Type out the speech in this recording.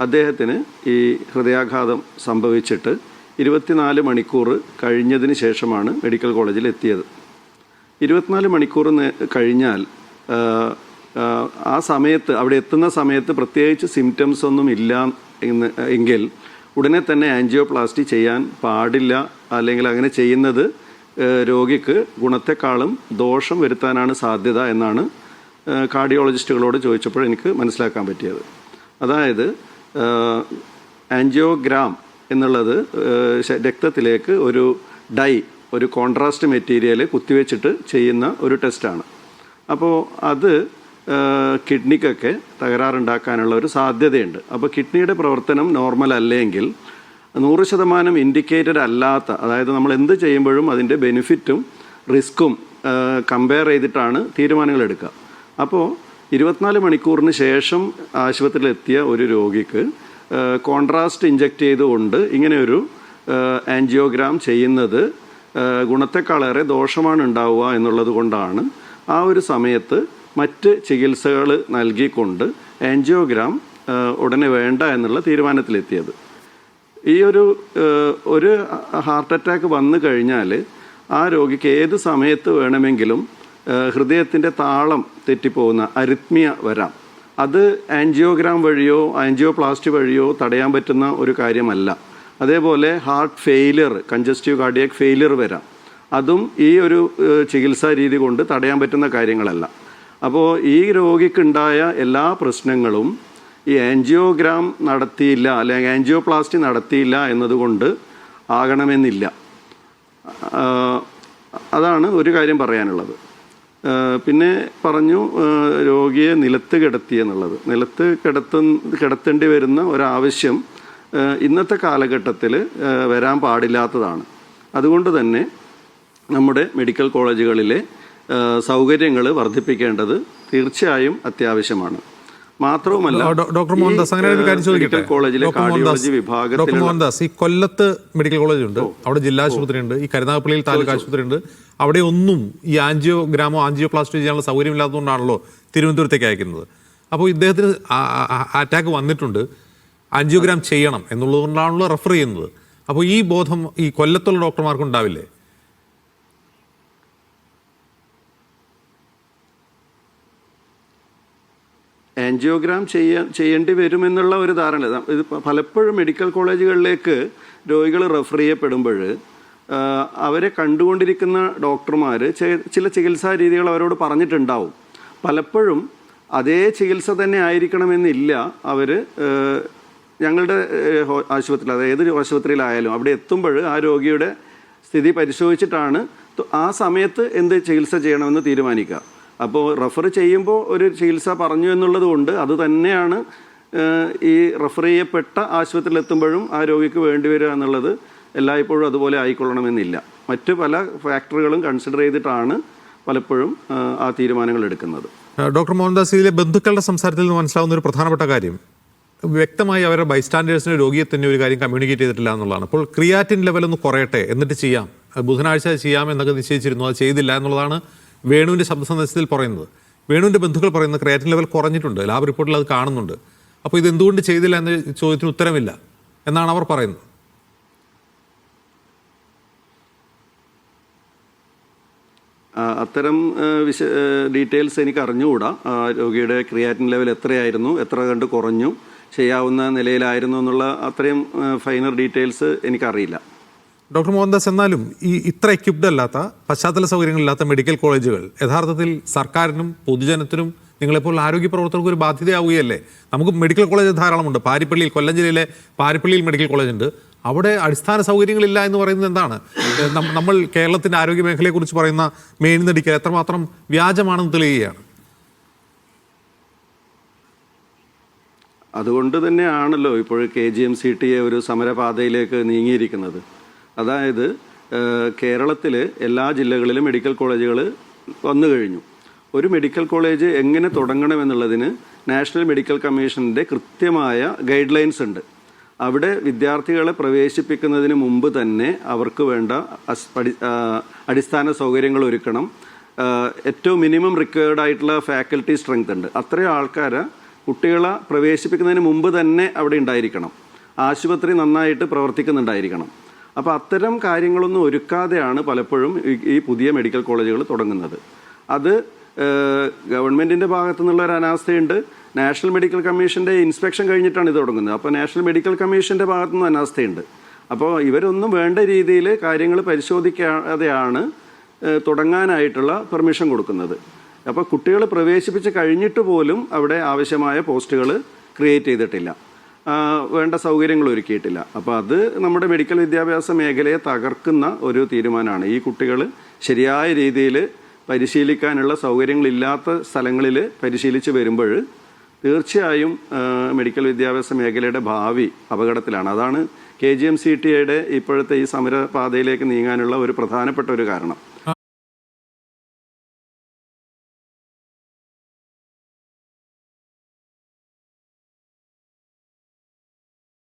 അദ്ദേഹത്തിന് ഈ ഹൃദയാഘാതം സംഭവിച്ചിട്ട് ഇരുപത്തിനാല് മണിക്കൂർ കഴിഞ്ഞതിന് ശേഷമാണ് മെഡിക്കൽ കോളേജിൽ എത്തിയത്. ഇരുപത്തിനാല് മണിക്കൂർ കഴിഞ്ഞാൽ ആ, സമയത്ത് അവിടെ എത്തുന്ന സമയത്ത് പ്രത്യേകിച്ച് സിംറ്റംസ് ഒന്നും ഇല്ല എന്ന് എങ്കിൽ ഉടനെ തന്നെ ആൻജിയോപ്ലാസ്റ്റി ചെയ്യാൻ പാടില്ല. അല്ലെങ്കിൽ അങ്ങനെ ചെയ്യുന്നത് രോഗിക്ക് ഗുണത്തെക്കാളും ദോഷം വരുത്താനാണ് സാധ്യത എന്നാണ് കാർഡിയോളജിസ്റ്റുകളോട് ചോദിച്ചപ്പോൾ എനിക്ക് മനസ്സിലാക്കാൻ പറ്റിയത്. അതായത് ആൻജിയോഗ്രാം എന്നുള്ളത് രക്തത്തിലേക്ക് ഒരു ഡൈ ഒരു കോൺട്രാസ്റ്റ് മെറ്റീരിയൽ കുത്തിവെച്ചിട്ട് ചെയ്യുന്ന ഒരു ടെസ്റ്റാണ് അപ്പോൾ അത് കിഡ്നിക്കൊക്കെ തകരാറുണ്ടാക്കാനുള്ള ഒരു സാധ്യതയുണ്ട്. അപ്പോൾ കിഡ്നിയുടെ പ്രവർത്തനം നോർമൽ അല്ലെങ്കിൽ നൂറ് ശതമാനം ഇൻഡിക്കേറ്റഡ് അല്ലാത്ത അതായത് നമ്മൾ എന്ത് ചെയ്യുമ്പോഴും അതിന്റെ ബെനിഫിറ്റും റിസ്ക്കും കമ്പയർ ചെയ്തിട്ടാണ് തീരുമാനങ്ങൾ എടുക്കുക. അപ്പോൾ ഇരുപത്തിനാല് മണിക്കൂറിന് ശേഷം ആശുപത്രിയിലെത്തിയ ഒരു രോഗിക്ക് കോൺട്രാസ്റ്റ് ഇഞ്ചക്ട് ചെയ്തുകൊണ്ട് ഇങ്ങനെയൊരു ആൻജിയോഗ്രാം ചെയ്യുന്നത് ഗുണത്തെക്കാളേറെ ദോഷമാണ് ഉണ്ടാവുക എന്നുള്ളത് കൊണ്ടാണ്. ആ ഒരു സമയത്ത് മറ്റ് ചികിത്സകൾ നൽകിക്കൊണ്ട് ആൻജിയോഗ്രാം ഉടനെ വേണ്ട എന്നുള്ള തീരുമാനത്തിലെത്തിയത്. ഈ ഒരു ഒരു ഹാർട്ട് അറ്റാക്ക് വന്നു കഴിഞ്ഞാൽ ആ രോഗിക്ക് ഏത് സമയത്ത് വേണമെങ്കിലും ഹൃദയത്തിന്റെ താളം തെറ്റിപ്പോകുന്ന അരിത്മിയ വരാം. അത് ആൻജിയോഗ്രാം വഴിയോ ആൻജിയോപ്ലാസ്റ്റി വഴിയോ തടയാൻ പറ്റുന്ന ഒരു കാര്യമല്ല. അതേപോലെ heart failure congestive cardiac failure വരാം. അതും ഈ ഒരു ചികിത്സാ രീതി കൊണ്ട് തടയാൻ പറ്റുന്ന കാര്യങ്ങളല്ല. അപ്പോൾ ഈ രോഗിക്കുണ്ടായ എല്ലാ പ്രശ്നങ്ങളും ഈ ആൻജിയോഗ്രാം നടത്തിയില്ല അല്ലെങ്കിൽ ആൻജിയോപ്ലാസ്റ്റി നടത്തിയില്ല എന്നതുകൊണ്ട് ആകണമെന്നില്ല. അതാണ് ഒരു കാര്യം പറയാനുള്ളത്. പിന്നെ പറഞ്ഞു രോഗിയെ നിലത്ത് കിടത്തി എന്നുള്ളത്. നിലത്ത് കിടത്ത കിടത്തേണ്ടി വരുന്ന ഒരാവശ്യം ഇന്നത്തെ കാലഘട്ടത്തിൽ വരാൻ പാടില്ലാത്തതാണ്. അതുകൊണ്ട് തന്നെ നമ്മുടെ മെഡിക്കൽ കോളേജുകളിലെ സൗകര്യങ്ങൾ വർദ്ധിപ്പിക്കേണ്ടത് തീർച്ചയായും അത്യാവശ്യമാണ്. മാത്രവുമല്ല ഡോക്ടർ മോഹൻദാസ് അങ്ങനെ ഒരു കാര്യം ചോദിക്കട്ടെ? മെഡിക്കൽ കോളേജിലെ കാർഡിയോളജി കാർഡിയോളജി ഡോക്ടർ വിഭാഗത്തിൽ മോഹൻദാസ് ഈ കൊല്ലത്ത് മെഡിക്കൽ കോളേജ് ഉണ്ട് അവിടെ ജില്ലാ ആശുപത്രി ഉണ്ട് ഈ കരുനാഗപ്പള്ളിയിൽ താലൂക്ക് ആശുപത്രി ഉണ്ട്. അവിടെ ഒന്നും ഈ ആൻജിയോ ഗ്രാമോ ആൻജിയോ ആൻജിയോപ്ലാസ്റ്റി ചെയ്യാനുള്ള സൗകര്യം ഇല്ലാത്തതുകൊണ്ടാണല്ലോ തിരുവനന്തപുരത്തേക്ക് അയക്കുന്നത്. അപ്പോൾ ഇദ്ദേഹത്തിന് അറ്റാക്ക് വന്നിട്ടുണ്ട്. ആൻജിയോഗ്രാം ചെയ്യണം എന്നുള്ളതുകൊണ്ടാണല്ലോ റെഫർ ചെയ്യുന്നത്. അപ്പോൾ ഈ ബോധം ഈ കൊല്ലത്തുള്ള ഡോക്ടർമാർക്ക് ഉണ്ടാവില്ലേ ആൻജിയോഗ്രാം ചെയ്യാൻ ചെയ്യേണ്ടി വരുമെന്നുള്ള ഒരു ധാരണ. ഇത് പലപ്പോഴും മെഡിക്കൽ കോളേജുകളിലേക്ക് രോഗികൾ റെഫർ ചെയ്യപ്പെടുമ്പോൾ അവരെ കണ്ടുകൊണ്ടിരിക്കുന്ന ഡോക്ടർമാർ ചില ചികിത്സാ രീതികൾ അവരോട് പറഞ്ഞിട്ടുണ്ടാവും. പലപ്പോഴും അതേ ചികിത്സ തന്നെ ആയിരിക്കണമെന്നില്ല അവർ ഞങ്ങളുടെ ആശുപത്രി അതായത് ഏത് ആശുപത്രിയിലായാലും അവിടെ എത്തുമ്പോൾ ആ രോഗിയുടെ സ്ഥിതി പരിശോധിച്ചിട്ടാണ് ആ സമയത്ത് എന്ത് ചികിത്സ ചെയ്യണമെന്ന് തീരുമാനിക്കുക. അപ്പോൾ റെഫർ ചെയ്യുമ്പോൾ ഒരു ചികിത്സ പറഞ്ഞു എന്നുള്ളത് കൊണ്ട് അത് തന്നെയാണ് ഈ റെഫർ ചെയ്യപ്പെട്ട ആശുപത്രിയിൽ എത്തുമ്പോഴും ആ രോഗിക്ക് വേണ്ടി വരിക എന്നുള്ളത് എല്ലായ്പ്പോഴും അതുപോലെ ആയിക്കൊള്ളണമെന്നില്ല. മറ്റ് പല ഫാക്ടറികളും കൺസിഡർ ചെയ്തിട്ടാണ് പലപ്പോഴും ആ തീരുമാനങ്ങൾ എടുക്കുന്നത്. ഡോക്ടർ മോഹൻദാസ് ഇതിലെ ബന്ധുക്കളുടെ സംസാരത്തിൽ നിന്ന് മനസ്സിലാവുന്ന ഒരു പ്രധാനപ്പെട്ട കാര്യം വ്യക്തമായി അവരുടെ ബൈസ്റ്റാൻഡേഴ്സിന് രോഗിയെ തന്നെ ഒരു കാര്യം കമ്മ്യൂണിക്കേറ്റ് ചെയ്തിട്ടില്ല എന്നുള്ളതാണ്. അപ്പോൾ ക്രിയാറ്റിൻ ലെവൽ ഒന്ന് കുറയട്ടെ എന്നിട്ട് ചെയ്യാം. ബുധനാഴ്ച ചെയ്യാം എന്നൊക്കെ നിശ്ചയിച്ചിരുന്നു അത് ചെയ്തില്ല എന്നുള്ളതാണ് വേണുവിന്റെ ശബ്ദ സന്ദേശത്തിൽ പറയുന്നത്. വേണുവിന്റെ ബന്ധുക്കൾ പറയുന്നത് ക്രിയാറ്റിൻ ലെവൽ കുറഞ്ഞിട്ടുണ്ട്. ലാബ് റിപ്പോർട്ടിൽ അത് കാണുന്നുണ്ട്. അപ്പോൾ ഇത് എന്തുകൊണ്ട് ചെയ്തില്ല എന്ന ചോദ്യത്തിന് ഉത്തരമില്ല എന്നാണ് അവർ പറയുന്നത്. അത്തരം വിശ ഡീറ്റെയിൽസ് എനിക്ക് അറിഞ്ഞുകൂടാ. രോഗിയുടെ ക്രിയാറ്റിൻ ലെവൽ എത്രയായിരുന്നു എത്ര കണ്ട് കുറഞ്ഞു ചെയ്യാവുന്ന നിലയിലായിരുന്നു എന്നുള്ള അത്രയും ഫൈനർ ഡീറ്റെയിൽസ് എനിക്കറിയില്ല. ഡോക്ടർ മോഹൻദാസ് എന്നാലും ഈ ഇത്ര എക്യുപ്ഡ് അല്ലാത്ത പശ്ചാത്തല സൗകര്യങ്ങളില്ലാത്ത മെഡിക്കൽ കോളേജുകൾ യഥാർത്ഥത്തിൽ സർക്കാരിനും പൊതുജനത്തിനും നിങ്ങളെപ്പോലുള്ള ആരോഗ്യ പ്രവർത്തകർക്ക് ഒരു ബാധ്യതയാവുകയല്ലേ? നമുക്ക് മെഡിക്കൽ കോളേജ് ധാരാളമുണ്ട്. പാരിപ്പള്ളിയിൽ കൊല്ലം ജില്ലയിലെ പാരിപ്പള്ളിയിൽ മെഡിക്കൽ കോളേജ് ഉണ്ട്. അവിടെ അടിസ്ഥാന സൗകര്യങ്ങളില്ല എന്ന് പറയുന്നത് എന്താണ്? നമ്മൾ കേരളത്തിന്റെ ആരോഗ്യ മേഖലയെക്കുറിച്ച് പറയുന്ന മേനിന്നടിക്കൽ എത്രമാത്രം വ്യാജമാണെന്ന് തെളിയുകയാണ്. അതുകൊണ്ട് തന്നെയാണല്ലോ ഇപ്പോൾ K G M C T A ഒരു സമരപാതയിലേക്ക് നീങ്ങിയിരിക്കുന്നത്. അതായത് കേരളത്തിൽ എല്ലാ ജില്ലകളിലും മെഡിക്കൽ കോളേജുകൾ വന്നു കഴിഞ്ഞു. ഒരു മെഡിക്കൽ കോളേജ് എങ്ങനെ തുടങ്ങണമെന്നുള്ളതിന് നാഷണൽ മെഡിക്കൽ കമ്മീഷന്റെ കൃത്യമായ ഗൈഡ് ലൈൻസ് ഉണ്ട്. അവിടെ വിദ്യാർത്ഥികളെ പ്രവേശിപ്പിക്കുന്നതിന് മുമ്പ് തന്നെ അവർക്ക് വേണ്ട അടിസ്ഥാന സൗകര്യങ്ങൾ ഒരുക്കണം. ഏറ്റവും മിനിമം റിക്വയർഡ് ആയിട്ടുള്ള ഫാക്കൽറ്റി സ്ട്രെങ്ത് ഉണ്ട്. അത്രയും ആൾക്കാരെ കുട്ടികളെ പ്രവേശിപ്പിക്കുന്നതിന് മുമ്പ് തന്നെ അവിടെ ഉണ്ടായിരിക്കണം. ആശുപത്രി നന്നായിട്ട് പ്രവർത്തിക്കുന്നുണ്ടായിരിക്കണം. അപ്പോൾ അത്തരം കാര്യങ്ങളൊന്നും ഒരുക്കാതെയാണ് പലപ്പോഴും ഈ- പുതിയ മെഡിക്കൽ കോളേജുകൾ തുടങ്ങുന്നത്. അത് ഗവൺമെന്റിന്റെ ഭാഗത്തു നിന്നുള്ള ഒരു അനാസ്ഥയുണ്ട്. നാഷണൽ മെഡിക്കൽ കമ്മീഷന്റെ ഇൻസ്പെക്ഷൻ കഴിഞ്ഞിട്ടാണ് ഇത് തുടങ്ങുന്നത്. അപ്പോൾ നാഷണൽ മെഡിക്കൽ കമ്മീഷന്റെ ഭാഗത്തു നിന്ന് അനാസ്ഥയുണ്ട്. അപ്പോൾ ഇവരൊന്നും വേണ്ട രീതിയിൽ കാര്യങ്ങൾ പരിശോധിക്കാതെയാണ് തുടങ്ങാനായിട്ടുള്ള പെർമിഷൻ കൊടുക്കുന്നത്. അപ്പോൾ കുട്ടികൾ പ്രവേശിപ്പിച്ച് കഴിഞ്ഞിട്ട് പോലും അവിടെ ആവശ്യമായ പോസ്റ്റുകൾ ക്രിയേറ്റ് ചെയ്തിട്ടില്ല. വേണ്ട സൗകര്യങ്ങൾ ഒരുക്കിയിട്ടില്ല. അപ്പോൾ അത് നമ്മുടെ മെഡിക്കൽ വിദ്യാഭ്യാസ മേഖലയെ തകർക്കുന്ന ഒരു തീരുമാനമാണ്. ഈ കുട്ടികൾ ശരിയായ രീതിയിൽ പരിശീലിക്കാനുള്ള സൗകര്യങ്ങളില്ലാത്ത സ്ഥലങ്ങളിൽ പരിശീലിച്ച് വരുമ്പോൾ തീർച്ചയായും മെഡിക്കൽ വിദ്യാഭ്യാസ മേഖലയുടെ ഭാവി അപകടത്തിലാണ്. അതാണ് K G M C T യുടെ ഇപ്പോഴത്തെ ഈ സമരപാതയിലേക്ക് നീങ്ങാനുള്ള ഒരു പ്രധാനപ്പെട്ട ഒരു കാരണം.